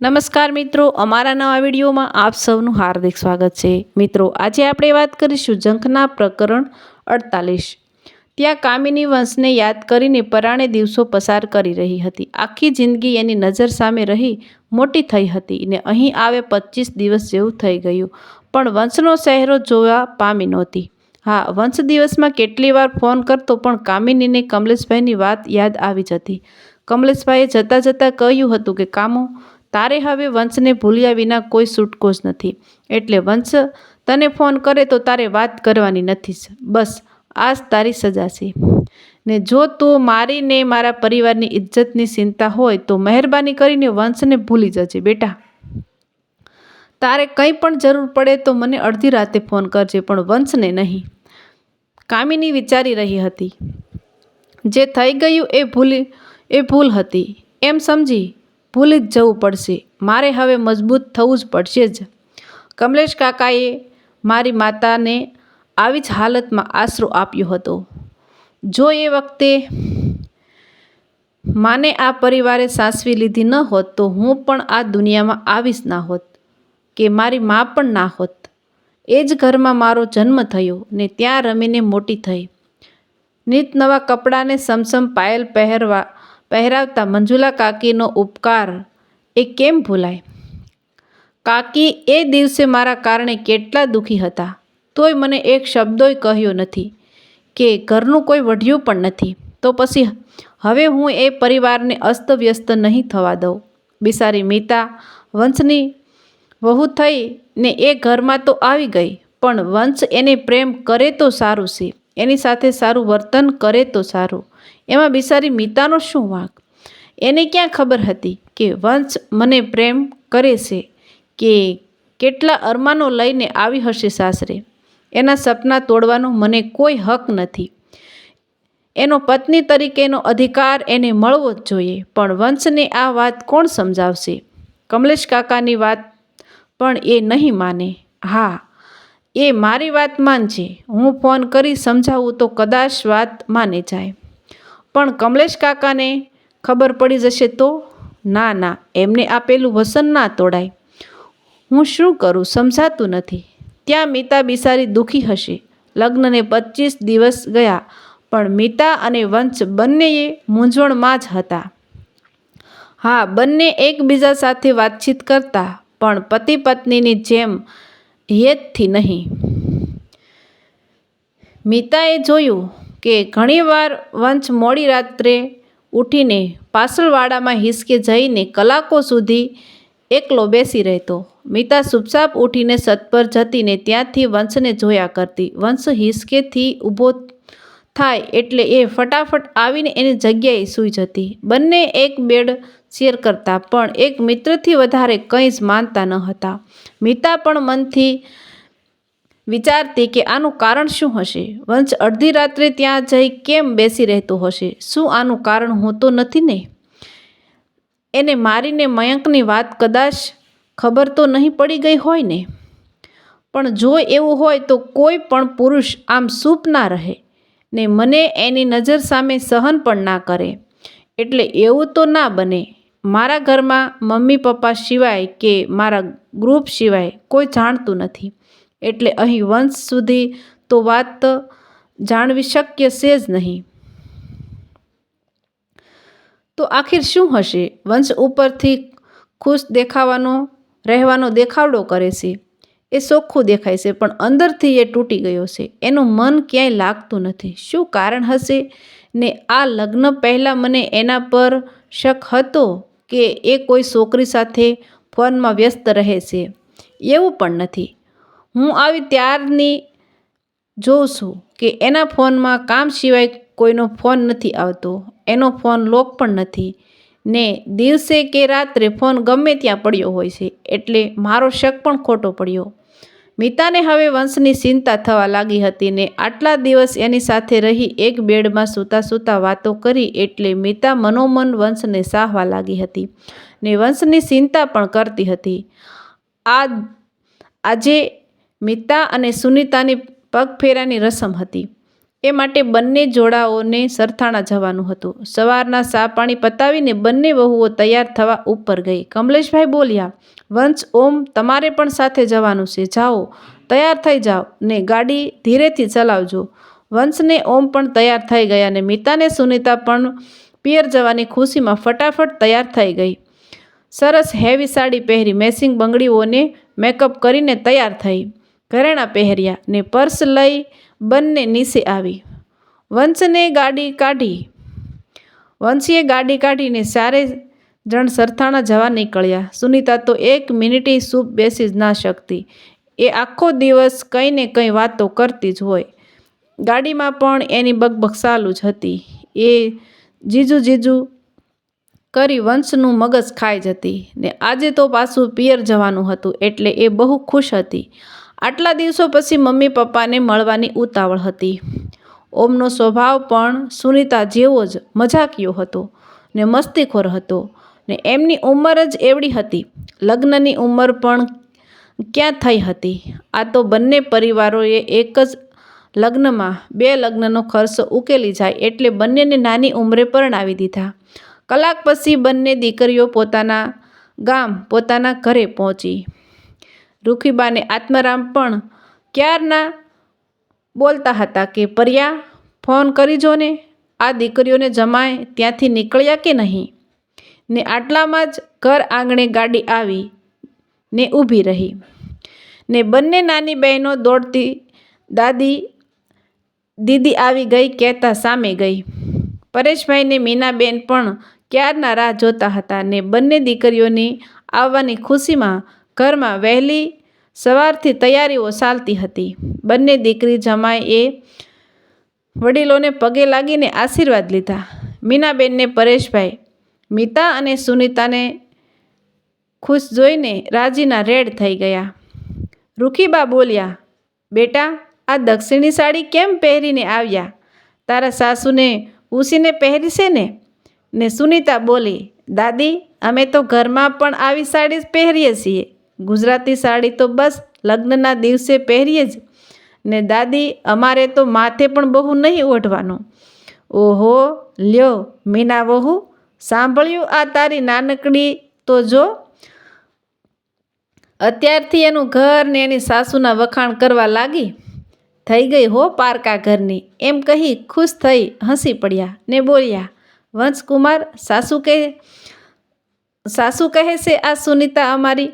નમસ્કાર મિત્રો, અમારા નવા વિડીયોમાં આપ સૌનું હાર્દિક સ્વાગત છે. મિત્રો, આજે આપણે વાત કરીશું જંખના પ્રકરણ અડતાલીસ. ત્યાં કામિની વંશને યાદ કરીને પરાણે દિવસો પસાર કરી રહી હતી. આખી જિંદગી એની નજર સામે રહી, મોટી થઈ હતી ને અહીં આવે પચીસ દિવસ જેવું થઈ ગયું. પણ વંશનો ચહેરો જોવા પામી નહોતી. હા, વંશ દિવસમાં કેટલી વાર ફોન કરતો પણ કામિનીને કમલેશભાઈની વાત યાદ આવી જતી. કમલેશભાઈએ જતાં જતાં કહ્યું હતું કે, કામો તારે હવે વંશને ભૂલ્યા વિના કોઈ છૂટકો જ નથી. એટલે વંશ તને ફોન કરે તો તારે વાત કરવાની નથી બસ આ જ તારી સજા છે. ને જો તું મારીને મારા પરિવારની ઇજ્જતની ચિંતા હોય તો મહેરબાની કરીને વંશને ભૂલી જજે, બેટા. તારે કંઈ પણ જરૂર પડે તો મને અડધી રાતે ફોન કરજે, પણ વંશને નહીં. કામિની વિચારી રહી હતી. જે થઈ ગયું એ ભૂલી, એ ભૂલ હતી. એમ સમજી ભૂલી જ જવું પડશે. મારે હવે મજબૂત થવું જ પડશે જ. કમલેશ કાકાએ મારી માતાને આવી જ હાલતમાં આશરો આપ્યો હતો. જો એ વખતે માને આ પરિવારે સાસવી લીધી ન હોત, તો હું પણ આ દુનિયામાં આવીશ ના હોત કે મારી મા પણ ના હોત. એ જ ઘરમાં મારો જન્મ થયો ને ત્યાં રમીને મોટી થઈ. નિત નવા કપડાને સમસમ પાયલ પહેરવા પહેરાવતા મંજુલા કાકીનો ઉપકાર એ કેમ ભૂલાય? કાકી, એ દિવસે મારા કારણે કેટલા દુઃખી હતા. તોય મને એક શબ્દોય કહ્યો નથી કે ઘરનું કોઈ વઢ્યું પણ નથી. તો પછી હવે હું એ પરિવારને અસ્તવ્યસ્ત નહીં થવા દઉં. બિસારી મીતા વંશની વહુ થઈ ને એ ઘરમાં તો આવી ગઈ, પણ વંશ એને પ્રેમ કરે તો સારું છે. એની સાથે સારું વર્તન કરે તો સારું. એમાં બિસારી મીતાનો શું વાંક? એને ક્યાં ખબર હતી કે વંશ મને પ્રેમ કરે છે કે કેટલા અરમાનો લઈને આવી હશે સાસરે? એના સપના તોડવાનો મને કોઈ હક નથી. એનો પત્ની તરીકેનો અધિકાર એને મળવો જ જોઈએ, પણ વંશને આ વાત કોણ સમજાવશે? કમલેશ કાકાની વાત પણ એ નહીં માને. હા એ મારી વાત માનશે હું ફોન કરી સમજાવું તો કદાચ વાત માને જાય. પણ કમલેશ કાકાને ખબર પડી જશે તો? ના ના, એમને આપેલું વસન ના તોડાય. હું શું કરું સમજાતું નથી. ત્યાં મીતા બિસારી દુઃખી હશે. લગ્નને પચીસ દિવસ ગયા, પણ મીતા અને વંશ બંનેએ મૂંઝવણમાં જ હતા. હા, બંને એકબીજા સાથે વાતચીત કરતા, પણ પતિ પત્નીની જેમ હેતથી નહીં. મીતાએ જોયું કે ઘણીવાર વંશ મોડી રાત્રે ઉઠીને પાસળવાડામાં હિસકે જઈને કલાકો સુધી એકલો બેસી રહેતો. મીતા ચૂપચાપ ઉઠીને સત પર જતીને ત્યાંથી વંશને જોયા કરતી. વંશ હિસકેથી ઊભો થાય એટલે એ ફટાફટ આવીને એની જગ્યાએ સૂઈ જતી. બંને એક બેડ શેર કરતા, પણ એક મિત્રથી વધારે કંઈ જ માનતા ન હતા. મિતા પણ મનથી વિચારતી કે આનું કારણ શું હશે? વંશ અડધી રાત્રે ત્યાં જઈ કેમ બેસી રહેતો હશે? શું આનું કારણ હોતો નથી ને? એને મારીને મયંકની વાત કદાચ ખબર તો નહીં પડી ગઈ હોય ને? પણ જો એવું હોય તો કોઈ પણ પુરુષ આમ સૂપ ના રહે ને મને એની નજર સામે સહન પણ ના કરે. એટલે એવું તો ના બને. મારા ઘરમાં મમ્મી પપ્પા સિવાય કે મારા ગ્રુપ સિવાય કોઈ જાણતું નથી. એટલે અહીં વંશ સુધી તો વાત જાણવી શક્ય છે જ નહીં. તો આખિર શું હશે? વંશ ઉપરથી ખુશ દેખાવાનો, રહેવાનો દેખાવડો કરે છે. એ ચોખ્ખું દેખાય છે, પણ અંદરથી એ તૂટી ગયો છે. એનું મન ક્યાંય લાગતું નથી. શું કારણ હશે ને આ લગ્ન પહેલાં મને એના પર શક હતો? કે એ કોઈ છોકરી સાથે ફોનમાં વ્યસ્ત રહે છે. એવું પણ નથી. હું આવી ત્યારની જોઉં છું કે એના ફોનમાં કામ સિવાય કોઈનો ફોન નથી આવતો. એનો ફોન લોક પણ નથી. ને દિવસે કે રાત્રે ફોન ગમે ત્યાં પડ્યો હોય છે. એટલે મારો શક પણ ખોટો પડ્યો. મીતાને હવે વંશની ચિંતા થવા લાગી હતી ને આટલા દિવસ એની સાથે રહી એક બેડમાં સૂતા સૂતા વાતો કરી એટલે મિતા મનોમન વંશને સાહવા લાગી હતી ને વંશની ચિંતા પણ કરતી હતી. આ આજે મિતા અને સુનિતાની પગફેરાની રસમ હતી. એ માટે બંને જોડાઓને સરથાણા જવાનું હતું. સવારના સા પાણી પતાવીને બંને વહુઓ તૈયાર થવા ઉપર ગઈ. કમલેશભાઈ બોલ્યા, વંશ, ઓમ, તમારે પણ સાથે જવાનું છે. જાઓ. તૈયાર થઈ જાઓ ને ગાડી ધીરેથી ચલાવજો. વંશને ઓમ પણ તૈયાર થઈ ગયા અને મિતાને સુનિતા પણ પિયર જવાની ખુશીમાં ફટાફટ તૈયાર થઈ ગઈ. સરસ હેવી સાડી પહેરી મેસિંગ બંગડીઓને મેકઅપ કરીને તૈયાર થઈ. ઘરેણાં પહેર્યા ને પર્સ લઈ બંને નીચે આવી. વંશને ગાડી કાઢી. વંશીએ ગાડી કાઢીને સારે જણ સરથાણા જવા નીકળ્યા. સુનિતા તો એક મિનિટે સૂપ બેસી જ ના શકતી. એ આખો દિવસ કંઈ ને કંઈ વાતો કરતી જ હોય. ગાડીમાં પણ એની બકબક ચાલુ જ હતી. એ જીજુ જીજુ કરી વંશનું મગજ ખાઈ જતી ને આજે તો પાછું પિયર જવાનું હતું એટલે એ બહુ ખુશ હતી. આટલા દિવસો પછી મમ્મી પપ્પાને મળવાની ઉતાવળ હતી. ઓમનો સ્વભાવ પણ સુનિતા જેવો જ મજાકિયો હતો ને મસ્તીખોર હતો ને એમની ઉંમર જ એવડી હતી. લગ્નની ઉંમર પણ ક્યાં થઈ હતી? આ તો બંને પરિવારોએ એક જ લગ્નમાં બે લગ્નનો ખર્ચ ઉકેલી જાય એટલે બંનેને નાની ઉંમરે પરણાવી દીધા. કલાક પછી બંને દીકરીઓ પોતાના ગામ, પોતાના ઘરે પહોંચી. રૂખીબાને આત્મારામ પણ ક્યારના બોલતા હતા કે, પર્યા, ફોન કરીજો ને. આ દીકરીઓને જમાય ત્યાંથી નીકળ્યા કે નહીં ને આટલામાં જ ઘર આંગણે ગાડી આવી ને ઊભી રહી. ને બંને નાની બહેનો દોડતી દાદી, દીદી આવી ગઈ કહેતા સામે ગઈ. પરેશભાઈને મીનાબેન પણ ક્યારના રાહ જોતા હતા ને બંને દીકરીઓની આવવાની ખુશીમાં ઘરમાં વહેલી સવારથી તૈયારીઓ ચાલતી હતી. બંને દીકરી જમાય એ વડીલોને પગે લાગીને આશીર્વાદ લીધા. મીનાબેનને પરેશભાઈ, મીતા અને સુનિતાને ખુશ જોઈને રાજીના રેડ થઈ ગયા. રૂખીબા બોલ્યા, બેટા, આ દક્ષિણી સાડી કેમ પહેરીને આવ્યા? તારા સાસુને ઉસીને પહેરીશે ને? ને સુનિતા બોલી, દાદી, અમે તો ઘરમાં પણ આવી સાડી જ પહેરીએ છીએ. ગુજરાતી સાડી તો બસ લગ્નના દિવસે પહેરીએ જ. ને દાદી, અમારે તો માથે પણ બહુ નહીં ઓઢવાનું. ઓહો, લ્યો, મીના વહુ, સાંભળ્યું આ તારી નાનકડી તો જો. અત્યારથી એનું ઘર ને એની સાસુના વખાણ કરવા લાગી. થઈ ગઈ હો પારકા ઘરની. એમ કહી ખુશ થઈ હસી પડ્યા ને બોલ્યા, વંશકુમાર, સાસુ કહે સાસુ કહે છે આ સુનિતા અમારી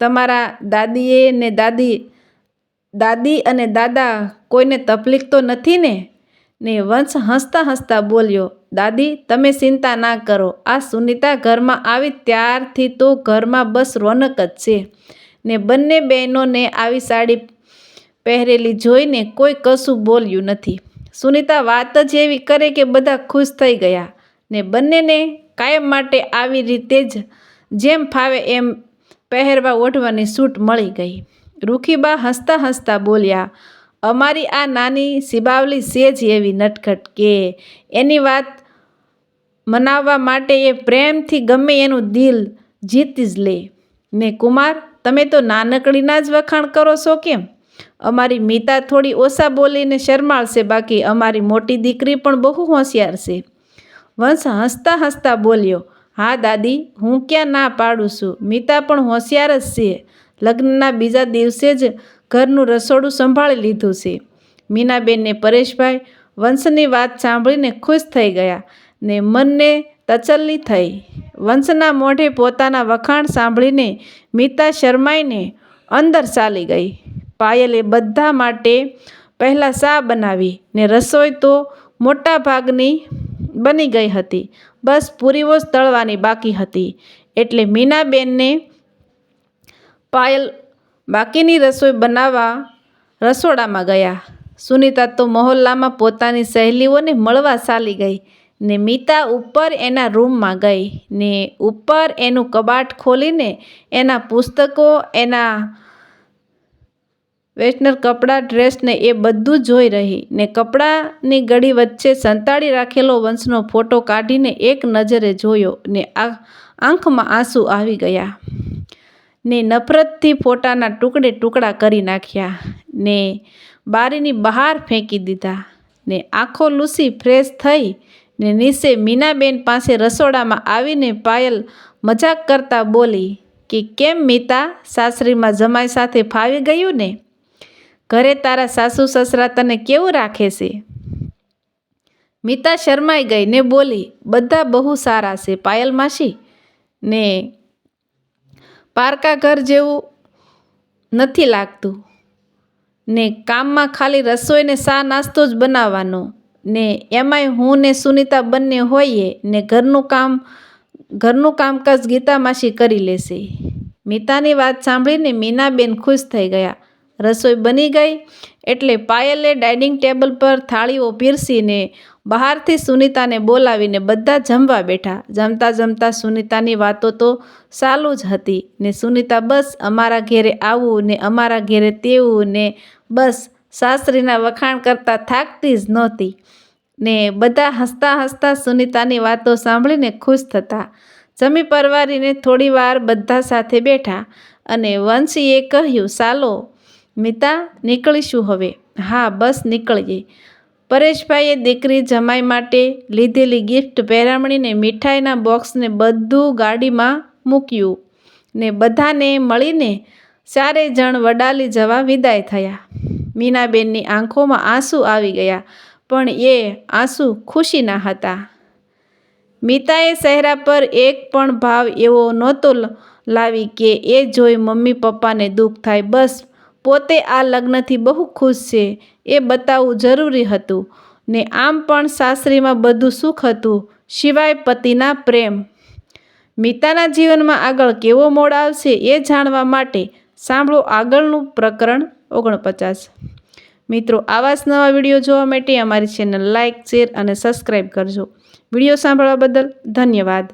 તમારા દાદીએ ને દાદી દાદી અને દાદા કોઈને તકલીફ તો નથી ને? ને વંશ હસતા હસતા બોલ્યો, દાદી, તમે ચિંતા ના કરો. આ સુનિતા ઘરમાં આવી ત્યારથી તો ઘરમાં બસ રોનક જ છે. ને બંને બહેનોને આવી સાડી પહેરેલી જોઈને કોઈ કશું બોલ્યું નથી. સુનિતા વાત જ એવી કરે કે બધા ખુશ થઈ ગયા. ને બંનેને કાયમ માટે આવી રીતે જ જેમ ફાવે એમ પહેરવા ઓઢવાની છૂટ મળી ગઈ. રૂખીબા હસતા હસતા બોલ્યા, અમારી આ નાની સિબાવલી સેજ એવી નટખટ કે એની વાત મનાવવા માટે એ પ્રેમથી ગમે એનું દિલ જીતી જ લે. ને કુમાર, તમે તો નાનકડીના જ વખાણ કરો છો કેમ? અમારી મીતા થોડી ઓછા બોલીને શરમાળશે, બાકી અમારી મોટી દીકરી પણ બહુ હોશિયાર છે. વંશ હસતા હસતા બોલ્યો હા, દાદી, હું ક્યાં ના પાડું છું? મીતા પણ હોશિયાર જ છે. લગ્નના બીજા દિવસે જ ઘરનું રસોડું સંભાળી લીધું છે. મીનાબેનને પરેશભાઈ વંશની વાત સાંભળીને ખુશ થઈ ગયા ને મનને તચલ્લી થઈ. વંશના મોઢે પોતાના વખાણ સાંભળીને મીતા શરમાઈને અંદર ચાલી ગઈ. પાયલે બધા માટે પહેલાં સા બનાવી ને રસોઈ તો મોટા ભાગની બની ગઈ હતી. બસ પૂરીઓ તળવાની બાકી હતી. એટલે મીનાબેનને પાયલ બાકીની રસોઈ બનાવવા રસોડામાં ગયા. સુનિતા તો મહોલ્લામાં પોતાની સહેલીઓને મળવા ચાલી ગઈ ને મીતા ઉપર એના રૂમમાં ગઈ ને ઉપર એનું કબાટ ખોલીને એના પુસ્તકો, એના વેસ્ટનર કપડાં ડ્રેસને એ બધું જોઈ રહી ને કપડાની ગળી વચ્ચે સંતાડી રાખેલો વંશનો ફોટો કાઢીને એક નજરે જોયો ને આ આંખમાં આંસુ આવી ગયા ને નફરતથી ફોટાના ટુકડે ટુકડા કરી નાખ્યા ને બારીની બહાર ફેંકી દીધા ને આંખો લૂસી ફ્રેશ થઈ ને નિશે મીનાબેન પાસે રસોડામાં આવીને પાયલ મજાક કરતા બોલી કે કેમ મીતા, સાસરીમાં જમાઈ સાથે ફાવી ગયું ને? ઘરે તારા સાસુ સસરા તને કેવું રાખે છે? મિતા શરમાઈ ગઈ ને બોલી, બધા બહુ સારા છે, પાયલ માસી. ને પારકા ઘર જેવું નથી લાગતું. ને કામમાં ખાલી રસોઈને સા નાસ્તો જ બનાવવાનો. ને એમાંય હું ને સુનિતા બંને હોઈએ ને ઘરનું કામ, ઘરનું કામકાજ ગીતા માસી કરી લેશે. મિતાની વાત સાંભળીને મીનાબેન ખુશ થઈ ગયા. રસોઈ બની ગઈ એટલે પાયલે ડાઇનિંગ ટેબલ પર થાળીઓ પીરસીને બહારથી સુનિતાને બોલાવીને બધા જમવા બેઠા. જમતા જમતા સુનિતાની વાતો તો ચાલુ જ હતી ને સુનિતા બસ અમારા ઘેરે આવું ને અમારા ઘેરે તેવું ને બસ સાસરીના વખાણ કરતાં થાકતી જ નહોતી. ને બધા હસતા હસતા સુનિતાની વાતો સાંભળીને ખુશ થતા. જમી પરવારીને થોડી વાર બધા સાથે બેઠા અને વંશીએ કહ્યું, ચાલો મિતા, નીકળીશું હવે. હા, બસ નીકળીએ. પરેશભાઈએ દીકરી જમાઈ માટે લીધેલી ગિફ્ટ પહેરામણીને મીઠાઈના બોક્સને બધું ગાડીમાં મૂક્યું ને બધાને મળીને ચારે જણ વડાલી જવા વિદાય થયા. મીનાબેનની આંખોમાં આંસુ આવી ગયા, પણ એ આંસુ ખુશીના હતા. મીતાએ ચહેરા પર એક પણ ભાવ એવો નહોતો લાવી કે એ જોઈ મમ્મી પપ્પાને દુઃખ થાય, બસ પોતે આ લગ્નથી બહુ ખુશ છે, એ બતાવવું જરૂરી હતું. ને આમ પણ સાસરીમાં બધું સુખ હતું, સિવાય પતિના પ્રેમ. મિતાના જીવનમાં આગળ કેવો મોડ આવશે એ જાણવા માટે સાંભળો આગળનું પ્રકરણ ઓગણપચાસ. મિત્રો, આવા જ નવા વીડિયો જોવા માટે અમારી ચેનલ લાઇક શેર અને સબસ્ક્રાઈબ કરજો. વીડિયો સાંભળવા બદલ ધન્યવાદ.